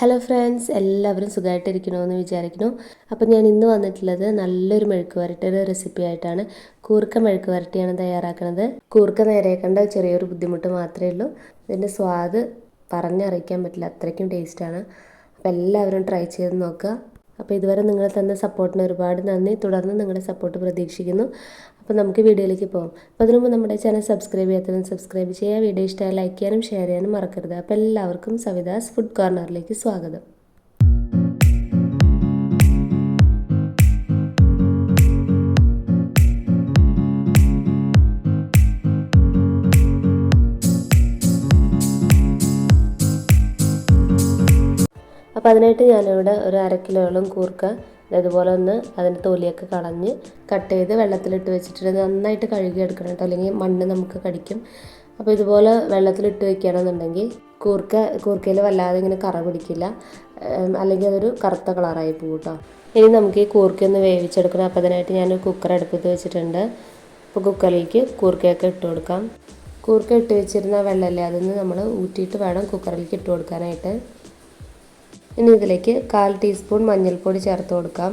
Hello friends എല്ലാവരും സുഖമായിട്ടിരിക്കണമെന്ന് വിചാരിക്കുന്നു. അപ്പോൾ ഞാൻ ഇന്ന് വന്നിട്ടുള്ളത് നല്ലൊരു മെഴുക്ക് വരട്ടിയുടെ റെസിപ്പി ആയിട്ടാണ്. കൂർക്ക മെഴുക്ക് വരട്ടിയാണ് തയ്യാറാക്കുന്നത് കൂർക്ക നേരെ കണ്ട ചെറിയൊരു ബുദ്ധിമുട്ട് മാത്രമേ ഉള്ളൂ. ഇതിന്റെ സ്വാദ് പറഞ്ഞറിയിക്കാൻ പറ്റില്ല. അത്രയ്ക്കും ടേസ്റ്റാണ് അപ്പോൾ എല്ലാവരും ട്രൈ ചെയ്ത് നോക്കുക. അപ്പോൾ ഇതുവരെ നിങ്ങൾ തന്ന സപ്പോർട്ടിന് ഒരുപാട് നന്ദി. തുടർന്ന് നിങ്ങളുടെ സപ്പോർട്ട് പ്രതീക്ഷിക്കുന്നു. അപ്പോൾ നമുക്ക് വീഡിയോയിലേക്ക് പോകാം അപ്പോൾ അതിനു മുമ്പ് നമ്മുടെ ചാനൽ സബ്സ്ക്രൈബ് ചെയ്യാത്തവരും സബ്സ്ക്രൈബ് ചെയ്യുക. വീഡിയോ ഇഷ്ടമായി ലൈക്ക് ചെയ്യാനും ഷെയർ ചെയ്യാനും മറക്കരുത്. അപ്പോൾ എല്ലാവർക്കും സവിതാസ് ഫുഡ് കോർണറിലേക്ക് സ്വാഗതം. അപ്പോൾ അതിനായിട്ട് ഞാനിവിടെ ഒരു അര കിലോളം കൂർക്ക ഇതുപോലെ ഒന്ന് അതിന്റെ തൊലിയൊക്കെ കളഞ്ഞ് കട്ട് ചെയ്ത് വെള്ളത്തിലിട്ട് വെച്ചിട്ട് നന്നായിട്ട് കഴുകിയെടുക്കണം കേട്ടോ. അല്ലെങ്കിൽ മണ്ണ് നമുക്ക് കടിക്കും. അപ്പോൾ ഇതുപോലെ വെള്ളത്തിലിട്ട് വെക്കുകയാണെന്നുണ്ടെങ്കിൽ കൂർക്ക കൂർക്കയിൽ വല്ലാതെ ഇങ്ങനെ കറ പിടിക്കില്ല. അല്ലെങ്കിൽ അതൊരു കറുത്ത കളറായി പോകും കേട്ടോ. ഇനി നമുക്ക് ഈ കൂർക്ക ഒന്ന് വേവിച്ചെടുക്കണം. അപ്പോൾ അതിനായിട്ട് ഞാൻ കുക്കർ അടുപ്പത്ത് വെച്ചിട്ടുണ്ട്. അപ്പോൾ കുക്കറിലേക്ക് കൂർക്കയൊക്കെ ഇട്ട് കൊടുക്കാം. കൂർക്ക ഇട്ട് വെച്ചിരുന്ന വെള്ളമല്ലേ? അതൊന്ന് നമ്മൾ ഊറ്റിയിട്ട് വേണം കുക്കറിലേക്ക് ഇട്ട് കൊടുക്കാനായിട്ട്. ഇനി ഇതിലേക്ക് കാൽ ടീസ്പൂൺ മഞ്ഞൾപ്പൊടി ചേർത്ത് കൊടുക്കാം.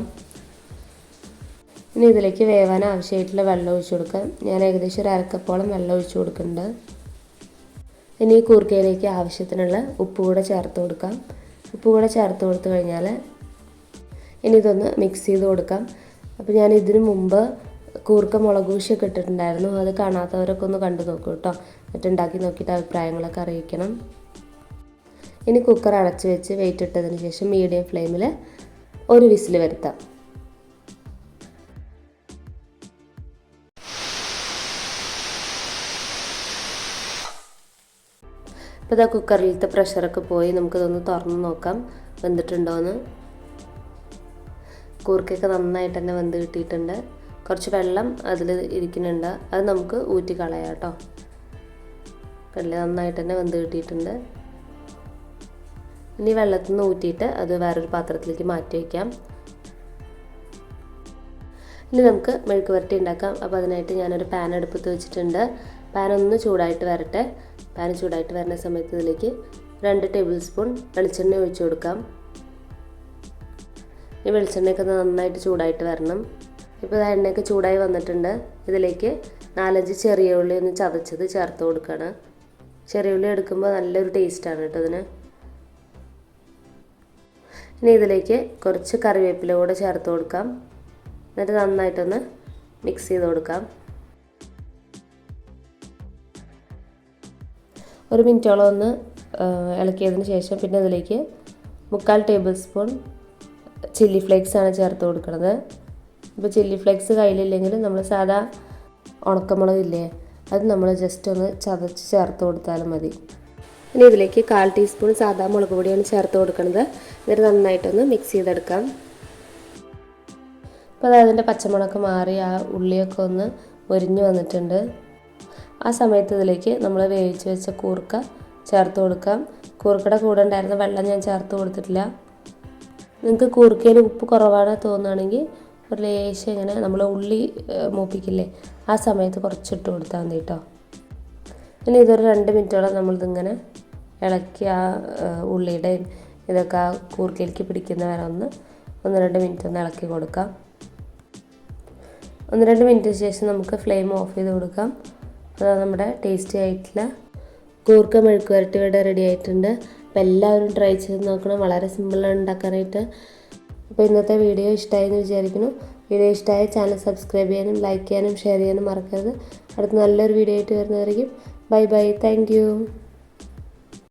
ഇനി ഇതിലേക്ക് വേവാൻ ആവശ്യമായിട്ടുള്ള വെള്ളം ഒഴിച്ചു കൊടുക്കാം. ഞാൻ ഏകദേശം ഒരു അരക്കപ്പോളം വെള്ളം ഒഴിച്ചു കൊടുക്കുന്നുണ്ട്. ഇനി കൂർക്കയിലേക്ക് ആവശ്യത്തിനുള്ള ഉപ്പ് കൂടെ ചേർത്ത് കൊടുക്കാം. ഉപ്പ് കൂടെ ചേർത്ത് കൊടുത്തു കഴിഞ്ഞാൽ ഇനി ഇതൊന്ന് മിക്സ് ചെയ്ത് കൊടുക്കാം. അപ്പോൾ ഞാൻ ഇതിനു മുമ്പ് കൂർക്ക മുളക് ഊശിയൊക്കെ ഇട്ടിട്ടുണ്ടായിരുന്നു. അത് കാണാത്തവരൊക്കെ ഒന്ന് കണ്ടു നോക്കൂ കേട്ടോ. ഉണ്ടാക്കി നോക്കിയിട്ട് അഭിപ്രായങ്ങളൊക്കെ അറിയിക്കണം. ഇനി കുക്കർ അടച്ച് വെച്ച് വെയിറ്റ് ഇട്ടതിന് ശേഷം മീഡിയം ഫ്ലെയിമിൽ ഒരു വിസിൽ വരുത്താം. ഇപ്പോൾ ഇതാ കുക്കറിലത്തെ പ്രഷറൊക്കെ പോയി. നമുക്കിതൊന്ന് തുറന്ന് നോക്കാം. വെന്തിട്ടുണ്ടോയെന്ന് കൂർക്കൊക്കെ നന്നായിട്ട് തന്നെ വെന്ത് കിട്ടിയിട്ടുണ്ട്. കുറച്ച് വെള്ളം അതിൽ ഇരിക്കുന്നുണ്ട്. അത് നമുക്ക് ഊറ്റി കളയാം കേട്ടോ. കല്ല് നന്നായിട്ട് തന്നെ വെന്ത് കിട്ടിയിട്ടുണ്ട്. ഇനി വെള്ളത്തിൽ നിന്ന് ഊറ്റിയിട്ട് അത് വേറൊരു പാത്രത്തിലേക്ക് മാറ്റി വയ്ക്കാം ഇനി നമുക്ക് മെഴുക്ക് വരട്ടി ഉണ്ടാക്കാം. അപ്പോൾ അതിനായിട്ട് ഞാനൊരു പാൻ അടുപ്പത്ത് വെച്ചിട്ടുണ്ട്. പാൻ ഒന്ന് ചൂടായിട്ട് വരട്ടെ. പാൻ ചൂടായിട്ട് വരുന്ന സമയത്ത് ഇതിലേക്ക് രണ്ട് ടേബിൾ സ്പൂൺ വെളിച്ചെണ്ണ ഒഴിച്ചു കൊടുക്കാം. ഈ വെളിച്ചെണ്ണയൊക്കെ നന്നായിട്ട് ചൂടായിട്ട് വരണം. ഇപ്പോൾ എണ്ണയൊക്കെ ചൂടായി വന്നിട്ടുണ്ട്. ഇതിലേക്ക് നാലഞ്ച് ചെറിയ ഉള്ളി ഒന്ന് ചതച്ചത് ചേർത്ത് കൊടുക്കണം. ചെറിയ ഉള്ളി എടുക്കുമ്പോൾ നല്ലൊരു ടേസ്റ്റാണ് കേട്ടോ ഇതിന് ഇനി ഇതിലേക്ക് കുറച്ച് കറിവേപ്പില കൂടെ ചേർത്ത് കൊടുക്കാം. എന്നിട്ട് നന്നായിട്ടൊന്ന് മിക്സ് ചെയ്ത് കൊടുക്കാം. ഒരു മിനിറ്റോളം ഒന്ന് ഇളക്കിയതിന് ശേഷം പിന്നെ ഇതിലേക്ക് മുക്കാൽ ടേബിൾ സ്പൂൺ ചില്ലി ഫ്ലേക്സ് ആണ് ചേർത്ത് കൊടുക്കുന്നത് ഇപ്പോൾ ചില്ലി ഫ്ലേക്സ് കയ്യിലില്ലെങ്കിൽ നമ്മൾ സാധാ ഉണക്കമുളകില്ലേ അത് നമ്മൾ ജസ്റ്റ് ഒന്ന് ചതച്ച് ചേർത്ത് കൊടുത്താലും മതി. ഇനി ഇതിലേക്ക് കാൽ ടീസ്പൂൺ സാധാ മുളക് പൊടിയാണ് ചേർത്ത് കൊടുക്കുന്നത് എന്നിട്ട് നന്നായിട്ടൊന്ന് മിക്സ് ചെയ്തെടുക്കാം. അപ്പോൾ അതായത് അതിന്റെ പച്ചമുളക് മാറി ആ ഉള്ളിയൊക്കെ ഒന്ന് ഒരിഞ്ഞു വന്നിട്ടുണ്ട്. ആ സമയത്ത് ഇതിലേക്ക് നമ്മൾ വേവിച്ച് വെച്ച കൂർക്ക ചേർത്ത് കൊടുക്കാം. കൂർക്കയുടെ കൂടെ ഉണ്ടായിരുന്ന വെള്ളം ഞാൻ ചേർത്ത് കൊടുത്തിട്ടില്ല. നിങ്ങൾക്ക് കൂർക്കയിൽ ഉപ്പ് കുറവാണ് തോന്നുകയാണെങ്കിൽ ഒരു ലേശം ഇങ്ങനെ നമ്മൾ ഉള്ളി മൂപ്പിക്കില്ലേ ആ സമയത്ത് കുറച്ചിട്ട് കൊടുത്താൽ മതി കേട്ടോ. ഇനി ഇതൊരു രണ്ട് മിനിറ്റോളം നമ്മളിതിങ്ങനെ ഇളക്കി ആ ഉള്ളിയുടെയും ഇതൊക്കെ ആ കൂർക്കയിലേക്ക് പിടിക്കുന്ന വരെ ഒന്ന് ഒന്ന് രണ്ട് മിനിറ്റ് ഒന്ന് ഇളക്കി കൊടുക്കാം. ഒന്ന് രണ്ട് മിനിറ്റ് ശേഷം നമുക്ക് ഫ്ലെയിം ഓഫ് ചെയ്ത് കൊടുക്കാം. അപ്പോൾ നമ്മുടെ ടേസ്റ്റി ആയിട്ടുള്ള കൂർക്ക മെഴുക്ക് വരട്ടി ഇവിടെ റെഡി ആയിട്ടുണ്ട്. അപ്പോൾ എല്ലാവരും ട്രൈ ചെയ്ത് നോക്കണം. വളരെ സിമ്പിളാണ് ഉണ്ടാക്കാനായിട്ട്. അപ്പോൾ ഇന്നത്തെ വീഡിയോ ഇഷ്ടമായി എന്ന് വിചാരിക്കുന്നു. വീഡിയോ ഇഷ്ടമായ ചാനൽ സബ്സ്ക്രൈബ് ചെയ്യാനും ലൈക്ക് ചെയ്യാനും ഷെയർ ചെയ്യാനും മറക്കരുത്. അടുത്ത നല്ലൊരു വീഡിയോ ആയിട്ട് വരുന്നതായിരിക്കും ബൈ ബൈ താങ്ക്